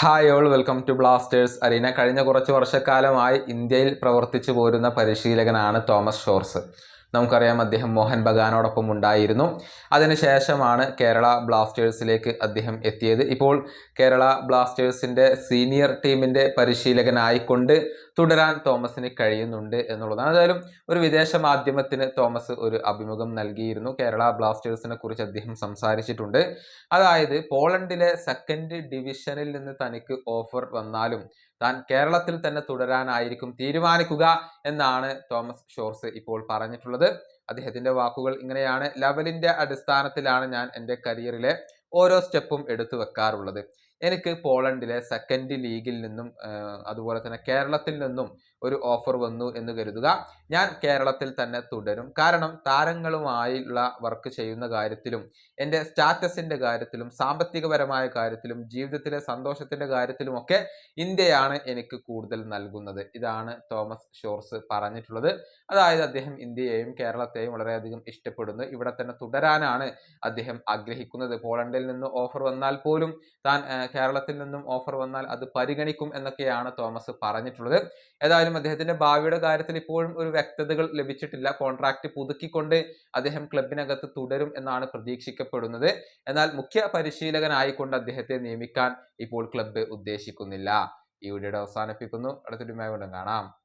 Hi all welcome to Blasters Arena കഴിഞ്ഞ കുറച്ച് വർഷക്കാലമായി ഇന്ത്യയിൽ പ്രവർത്തിച്ചു പോരുന്ന പരിശീലകനാണ് തോമസ് ഷോർസ്. നമുക്കറിയാം അദ്ദേഹം മോഹൻ ബഗാനോടൊപ്പം ഉണ്ടായിരുന്നു. അതിനുശേഷമാണ് കേരള ബ്ലാസ്റ്റേഴ്സിലേക്ക് അദ്ദേഹം എത്തിയത്. ഇപ്പോൾ കേരള ബ്ലാസ്റ്റേഴ്സിന്റെ സീനിയർ ടീമിന്റെ പരിശീലകനായിക്കൊണ്ട് തുടരാൻ തോമസിന് കഴിയുന്നുണ്ട് എന്നുള്ളതാണ്. ഏതായാലും ഒരു വിദേശ മാധ്യമത്തിന് തോമസ് ഒരു അഭിമുഖം നൽകിയിരുന്നു. കേരള ബ്ലാസ്റ്റേഴ്സിനെ കുറിച്ച് അദ്ദേഹം സംസാരിച്ചിട്ടുണ്ട്. അതായത് പോളണ്ടിലെ സെക്കൻഡ് ഡിവിഷനിൽ നിന്ന് തനിക്ക് ഓഫർ വന്നാലും താൻ കേരളത്തിൽ തന്നെ തുടരാനായിരിക്കും തീരുമാനിക്കുക എന്നാണ് തോമസ് ഷോർസ് ഇപ്പോൾ പറഞ്ഞിട്ടുള്ളത്. അദ്ദേഹത്തിന്റെ വാക്കുകൾ ഇങ്ങനെയാണ്. ലെവലിന്റെ അടിസ്ഥാനത്തിലാണ് ഞാൻ എന്റെ കരിയറിലെ ഓരോ സ്റ്റെപ്പും എടുത്തു വെക്കാറുള്ളത് എനിക്ക് പോളണ്ടിലെ സെക്കൻഡ് ലീഗിൽ നിന്നും അതുപോലെ തന്നെ കേരളത്തിൽ നിന്നും ഒരു ഓഫർ വന്നു എന്ന് കരുതുക. ഞാൻ കേരളത്തിൽ തന്നെ തുടരും. കാരണം താരങ്ങളുമായുള്ള വർക്ക് ചെയ്യുന്ന കാര്യത്തിലും എന്റെ സ്റ്റാറ്റസിന്റെ കാര്യത്തിലും സാമ്പത്തികപരമായ കാര്യത്തിലും ജീവിതത്തിലെ സന്തോഷത്തിന്റെ കാര്യത്തിലുമൊക്കെ ഇന്ത്യയാണ് എനിക്ക് കൂടുതൽ നൽകുന്നത്. ഇതാണ് തോമസ് ഷോർസ് പറഞ്ഞിട്ടുള്ളത്. അതായത് അദ്ദേഹം ഇന്ത്യയെയും കേരളത്തെയും വളരെയധികം ഇഷ്ടപ്പെടുന്നു. ഇവിടെ തന്നെ തുടരാനാണ് അദ്ദേഹം ആഗ്രഹിക്കുന്നത്. പോളണ്ടിൽ നിന്ന് ഓഫർ വന്നാൽ പോലും താൻ കേരളത്തിൽ നിന്നും ഓഫർ വന്നാൽ അത് പരിഗണിക്കും എന്നൊക്കെയാണ് തോമസ് പറഞ്ഞിട്ടുള്ളത്. ഏതായാലും അദ്ദേഹത്തിന്റെ ഭാവിയുടെ കാര്യത്തിൽ ഇപ്പോഴും ഒരു വ്യക്തതകൾ ലഭിച്ചിട്ടില്ല. കോൺട്രാക്ട് പുതുക്കിക്കൊണ്ട് അദ്ദേഹം ക്ലബിനകത്ത് തുടരും എന്നാണ് പ്രതീക്ഷിക്കപ്പെടുന്നത്. എന്നാൽ മുഖ്യ പരിശീലകനായിക്കൊണ്ട് അദ്ദേഹത്തെ നിയമിക്കാൻ ഇപ്പോൾ ക്ലബ്ബ് ഉദ്ദേശിക്കുന്നില്ല. ഈ വീഡിയോയുടെ അവസാനിപ്പിക്കുന്നു. അടുത്തൊരു വീണ്ടും കാണാം.